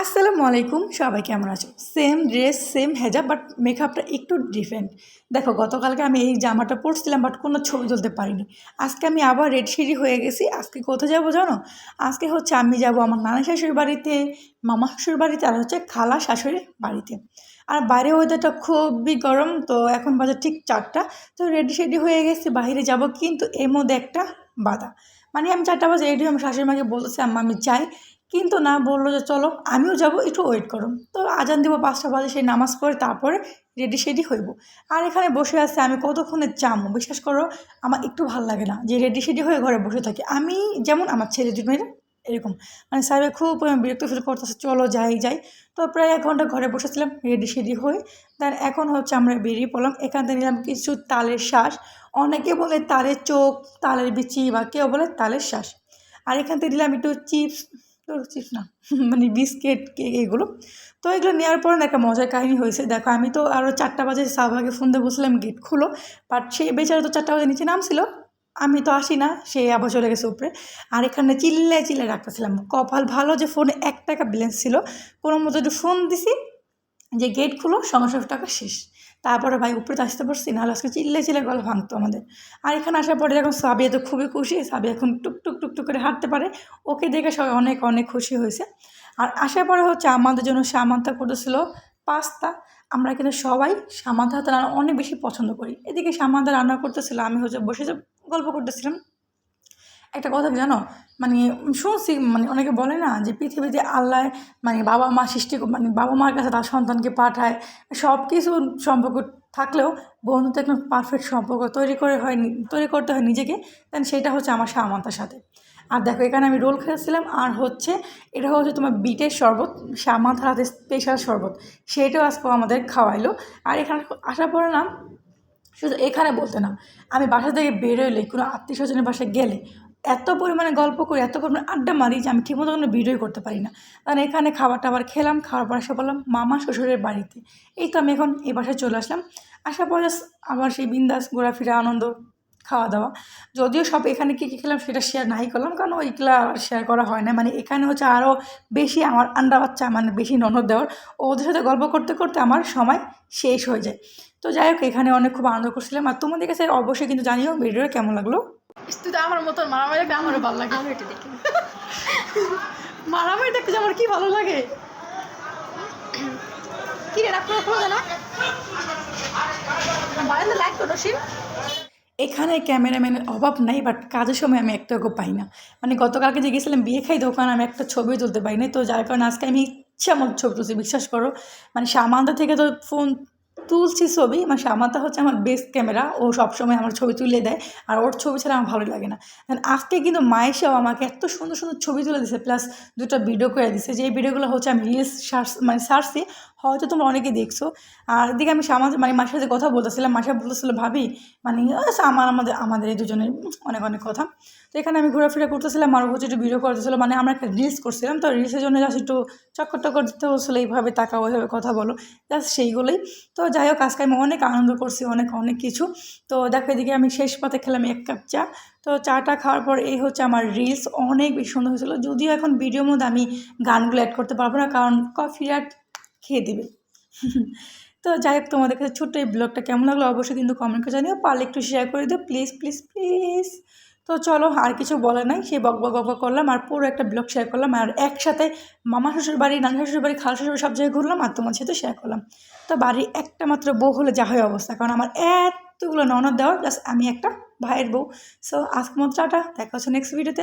আসসালামু আলাইকুম, সবাই কেমন আছো? Same dress same hijab but মেকআপটা একটু ডিফারেন্ট দেখো, গতকালকে আমি এই জামাটা পরছিলাম বাট কোনো ছবি তুলতে পারিনি। আজকে আমি আবার রেড সিঁড়ি হয়ে গেছি। আজকে কোথায় যাব জানো? আজকে হচ্ছে আমি যাব আমার নানা শাশুড়ির বাড়িতে, মামা শাশুড়ির বাড়িতে, আর হচ্ছে খালা শাশুড়ির বাড়িতে। আর বাইরে ওয়েদারটা খুবই গরম, তো এখন বাজার ঠিক চারটা। তো রেডি শেডি হয়ে গেছে, বাইরে যাব কিন্তু এর মধ্যে একটা বাধা। মানে আমি চারটা বাজে রেডি আমার শাশুড়ি মাকে বলতেছি আমি যাই। কিন্তু না বলল যে, চলো আমিও যাব, একটু ওয়েট করো। তো আজান দিব পাঁচটা বাজে, সেই নামাজ পড়ে তারপরে রেডি শেডি হইব। আর এখানে বসে আছে, আমি কতক্ষণে যাব? বিশ্বাস করো, আমার একটু ভালো লাগে না যে রেডি শেডি হয়ে ঘরে বসে থাকি। আমি যেমন আমার ছেলে মেয়েরা, এরকম। মানে স্যারে খুব বিরক্ত ফিল করতেছে, চলো যাই যাই। তো প্রায় এক ঘণ্টা ঘরে বসেছিলাম রেডি শেডি হয়ে। তার এখন হচ্ছে আমরা বেরিয়ে পড়লাম, এখান থেকে নিলাম কিছু তালের শ্বাস। অনেকে বলে তালের চোখ, তালের বিচি বা কেউ বলে তালের শ্বাস। আর এখান থেকে দিলাম একটু চিপস চিপস না মানে বিস্কিট, কেক এগুলো। তো এগুলো নেওয়ার পর না একটা মজার কাহিনী হয়েছে। দেখো, আমি তো আরও চারটা বাজে সাহবাগে ফোন দিয়ে বসলাম গেট খুলো। বাট সে বেচারা তো চারটা বাজে নিচে নামছিল। আমি তো আসি না, সে আবার চলে গেছে উপরে। আর এখানে চিল্লে চিল্লে রাখতেছিলাম কপাল ভালো যে ফোনে এক টাকা ব্যালেন্স ছিল। কোনো মতো একটু ফোন দিছি, যে গেট খুলো সঙ্গে টাকা শেষ। তারপরে ভাই উপরে তো আসতে পারছি নাহলে আজকে চিল্লে চিলে গল ভাঙতো আমাদের। আর এখানে আসার পরে যখন সাবিয়া তো খুবই খুশি সাবিয়া এখন টুক টুক টুক টুক করে হাঁটতে পারে। ওকে দেখে সবাই অনেক অনেক খুশি হয়েছে। আর আসার পরে হচ্ছে আমাদের জন্য সামান্তা করেছিল পাস্তা। আমরা কিন্তু সবাই সামান্তা হাতে রান্না অনেক বেশি পছন্দ করি। এদিকে সামান্তা রান্না করতেছিল, আমি হচ্ছে বসে গল্প করতেছিলাম। একটা কথা জানো? মানে শুনছি মানে অনেকে বলে না যে পৃথিবীতে আল্লাহ মানে বাবা মা সৃষ্টি মানে বাবা মার কাছে তার সন্তানকে পাঠায়। সব কিছু সম্পর্ক থাকলেও বন্ধুত্ব একদম পারফেক্ট সম্পর্ক তৈরি করে হয় তৈরি করতে হয় নিজেকে। দেন সেটা হচ্ছে আমার সামান্তার সাথে। আর দেখো, এখানে আমি রোল খেয়েছিলাম আর হচ্ছে এটা হচ্ছে তোমার বিটের শরবত, সামান্তার হাতে স্পেশাল শরবত। সেটাও আজকে আমাদের খাওয়াইলো। আর এখানে আসার পরে না, শুধু এখানে বলতে না, আমি বাসা থেকে বেরোলে কোনো আত্মীয় স্বজনের বাসায় গেলে এত পরিমাণে গল্প করি, এত পরিমাণে আড্ডা মারি যে আমি ঠিকমতো কোনো ভিডিওই করতে পারি না। কারণ এখানে খাবার টাবার খেলাম, খাওয়ার পর এসে বললাম, মামা শ্বশুরের বাড়িতে। এই তো আমি এখন এই বাসায় চলে আসলাম। আসার পরে আবার সেই বিন্দাস ঘোরাফেরা, আনন্দ খাওয়া দাওয়া যদিও সব এখানে কী কী খেলাম সেটা শেয়ার নাই করলাম, কারণ ওইগুলা শেয়ার করা হয় না। মানে এখানে হচ্ছে আরও বেশি আমার আন্ডা বাচ্চা মানে বেশি ননদ দেওয়ার। ওদের সাথে গল্প করতে করতে আমার সময় শেষ হয়ে যায়। তো যাই হোক এখানে অনেক খুব আনন্দ করছিলাম। আর তোমাদের কাছে অবশ্যই কিন্তু জানিও ভিডিওটা কেমন লাগল? তুই তো আমার মতন মারামারি দেখতে আমারও ভালো লাগে। আমি এটা দেখি। মারামারি দেখতে আমার কি ভালো লাগে? কি রে না। বারান্দা লাইট করো শিব। এখানে ক্যামেরাম্যানের অভাব নাই বাট কাজের সময় আমি একটাও পাই না। মানে গতকালকে যে গেছিলাম বিয়ে খাই দোকান আমি একটা ছবি তুলতে পারি না তো যার কারণে আজকে আমি ইচ্ছা মতো ছবি তুলছি বিশ্বাস করো। মানে সামানটা থেকে তো ফোন তুলছি ছবি আমার সামাতা হচ্ছে আমার বেস্ট ক্যামেরা ও সবসময় আমার ছবি তুলে দেয়, আর ওর ছবি ছাড়া আমার ভালো লাগে না। আজকে কিন্তু মায়েশাও আমাকে এত সুন্দর সুন্দর ছবি তুলে দিছে প্লাস দুটো ভিডিও করে দিছে যে ভিডিওগুলো হচ্ছে আমি রিলস সার্চ মানে সার্চি হয়তো তোমরা অনেকে দেখছ। আর এদিকে আমি সামাজ মানে মাসের সাথে কথা বলতেছিলাম, মাসা বলতেছিল, ভাবি মানে আমার, আমাদের আমাদের এই দুজনের অনেক অনেক কথা। তো এখানে আমি ঘোরাফেরা করতেছিলাম আর হচ্ছে একটু ভিডিও করতেছিল মানে আমরা একটা রিলস করছিলাম। তো রিলসের জন্য জাস্ট একটু চক্কর টক্কর দিতে হচ্ছিল এইভাবে তাকাও, ওইভাবে কথা বলো। জাস্ট সেইগুলোই। তো যাই হোক, আজকে আমি অনেক আনন্দ করছি, অনেক অনেক কিছু। তো দেখো, এদিকে আমি শেষ পাতে খেলাম এক কাপ চা। তো চাটা খাওয়ার পর এই হচ্ছে আমার রিলস অনেক বেশি সুন্দর হয়েছিলো। যদিও এখন ভিডিওর মধ্যে আমি গানগুলো অ্যাড করতে পারব না, কারণ কফি অ্যাড খেয়ে দেবে। তো যাই হোক, তোমাদের কাছে ছোট্ট এই ব্লগটা কেমন লাগল অবশ্যই কিন্তু কমেন্ট করে জানিও। পারলে একটু শেয়ার করে দিও প্লিজ প্লিজ প্লিজ তো চলো, আর কিছু বলে নাই। সেই বক বক বক করলাম আর পুরো একটা ব্লগ শেয়ার করলাম আর একসাথে মামা শ্বশুর বাড়ি, নানা শ্বশুর বাড়ি, খাল শ্বশুর সব জায়গায় ঘুরলাম আর তোমার সাথে শেয়ার করলাম। তো বাড়ির একটা মাত্র বউ হলে যা হয় অবস্থা, কারণ আমার এতগুলো ননদ দেওয়ার প্লাস আমি একটা ভাইয়ের বউ। সো আজকে মতো দেখা হচ্ছে নেক্সট ভিডিওতে